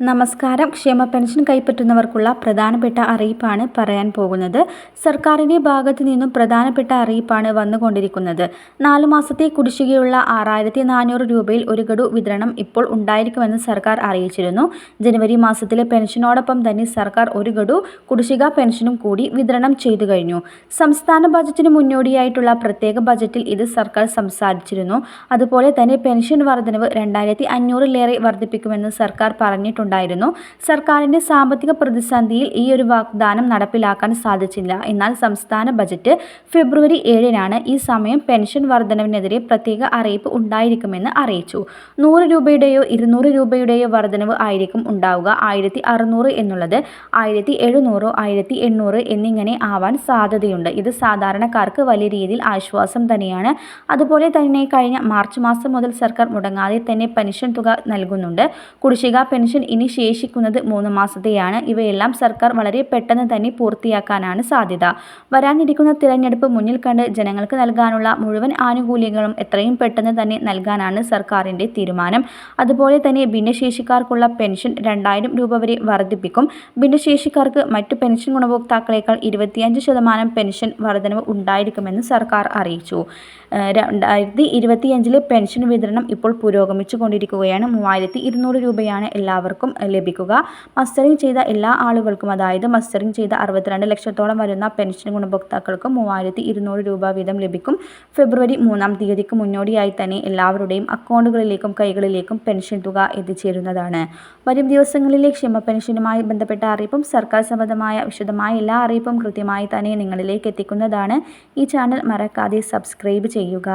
നമസ്കാരം. ക്ഷേമ പെൻഷൻ കൈപ്പറ്റുന്നവർക്കുള്ള പ്രധാനപ്പെട്ട അറിയിപ്പാണ് പറയാൻ പോകുന്നത്. സർക്കാരിന്റെ ഭാഗത്തു നിന്നും പ്രധാനപ്പെട്ട അറിയിപ്പാണ് വന്നുകൊണ്ടിരിക്കുന്നത്. നാലു മാസത്തെ കുടിശ്ശികയുള്ള ആറായിരത്തി നാനൂറ് രൂപയിൽ ഒരു ഗഡു വിതരണം ഇപ്പോൾ ഉണ്ടായിരിക്കുമെന്ന് സർക്കാർ അറിയിച്ചിരുന്നു. ജനുവരി മാസത്തിലെ പെൻഷനോടൊപ്പം തന്നെ സർക്കാർ ഒരു ഗഡു കുടിശ്ശിക പെൻഷനും കൂടി വിതരണം ചെയ്തു കഴിഞ്ഞു. സംസ്ഥാന ബജറ്റിന് മുന്നോടിയായിട്ടുള്ള പ്രത്യേക ബജറ്റിൽ ഇത് സർക്കാർ സംസാരിച്ചിരുന്നു. അതുപോലെ തന്നെ പെൻഷൻ വർധനവ് രണ്ടായിരത്തി അഞ്ഞൂറിലേറെ വർദ്ധിപ്പിക്കുമെന്ന് സർക്കാർ പറഞ്ഞിട്ടുണ്ട്. ഉണ്ടായിരുന്നു. സർക്കാരിന്റെ സാമ്പത്തിക പ്രതിസന്ധിയിൽ ഈ ഒരു വാഗ്ദാനം നടപ്പിലാക്കാൻ സാധിച്ചില്ല. എന്നാൽ സംസ്ഥാന ബജറ്റ് ഫെബ്രുവരി ഏഴിനാണ് ഈ സമയം പെൻഷൻ വർധനവിനെതിരെ പ്രത്യേക അറിയിപ്പ് ഉണ്ടായിരിക്കുമെന്ന് അറിയിച്ചു. നൂറ് രൂപയുടെയോ ഇരുന്നൂറ് രൂപയുടെയോ വർധനവ് ആയിരിക്കും ഉണ്ടാവുക. ആയിരത്തി അറുന്നൂറ് എന്നുള്ളത് ആയിരത്തി എഴുന്നൂറോ ആയിരത്തി എണ്ണൂറ് എന്നിങ്ങനെ ആവാൻ സാധ്യതയുണ്ട്. ഇത് സാധാരണക്കാർക്ക് വലിയ രീതിയിൽ ആശ്വാസം തന്നെയാണ്. അതുപോലെ തന്നെ കഴിഞ്ഞ മാർച്ച് മാസം മുതൽ സർക്കാർ മുടങ്ങാതെ തന്നെ പെൻഷൻ തുക നൽകുന്നുണ്ട്. കുടിശ്ശിക പെൻഷൻ ഇനി ശേഷിക്കുന്നത് മൂന്ന് മാസത്തെയാണ്. ഇവയെല്ലാം സർക്കാർ വളരെ പെട്ടെന്ന് തന്നെ പൂർത്തിയാക്കാനാണ് സാധ്യത. വരാനിരിക്കുന്ന തിരഞ്ഞെടുപ്പ് മുന്നിൽ കണ്ട് ജനങ്ങൾക്ക് നൽകാനുള്ള മുഴുവൻ ആനുകൂല്യങ്ങളും എത്രയും പെട്ടെന്ന് തന്നെ നൽകാനാണ് സർക്കാരിന്റെ തീരുമാനം. അതുപോലെ തന്നെ ഭിന്നശേഷിക്കാർക്കുള്ള പെൻഷൻ രണ്ടായിരം രൂപ വരെ വർദ്ധിപ്പിക്കും. ഭിന്നശേഷിക്കാർക്ക് മറ്റു പെൻഷൻ ഗുണഭോക്താക്കളേക്കാൾ ഇരുപത്തിയഞ്ച് ശതമാനം പെൻഷൻ വർധനവ് ഉണ്ടായിരിക്കുമെന്ന് സർക്കാർ അറിയിച്ചു. രണ്ടായിരത്തി ഇരുപത്തിയഞ്ചിലെ പെൻഷൻ വിതരണം ഇപ്പോൾ പുരോഗമിച്ചു കൊണ്ടിരിക്കുകയാണ് മൂവായിരത്തി ഇരുന്നൂറ് രൂപയാണ് എല്ലാവർക്കും എല്ലാവർക്കും ലഭിക്കുക. മസ്റ്ററിംഗ് ചെയ്ത എല്ലാ ആളുകൾക്കും അതായത് മസ്റ്ററിംഗ് ചെയ്ത അറുപത്തിരണ്ട് ലക്ഷത്തോളം വരുന്ന പെൻഷൻ ഗുണഭോക്താക്കൾക്കും മൂവായിരത്തി ഇരുന്നൂറ് രൂപ വീതം ലഭിക്കും. ഫെബ്രുവരി മൂന്നാം തീയതിക്ക് മുന്നോടിയായി തന്നെ എല്ലാവരുടെയും അക്കൗണ്ടുകളിലേക്കും കൈകളിലേക്കും പെൻഷൻ തുക എത്തിച്ചേരുന്നതാണ്. വരും ദിവസങ്ങളിലെ ക്ഷമ പെൻഷനുമായി ബന്ധപ്പെട്ട അറിയിപ്പും സർക്കാർ സംബന്ധമായ വിശദമായ എല്ലാ അറിയിപ്പും കൃത്യമായി തന്നെ നിങ്ങളിലേക്ക് എത്തിക്കുന്നതാണ്. ഈ ചാനൽ മറക്കാതെ സബ്സ്ക്രൈബ് ചെയ്യുക.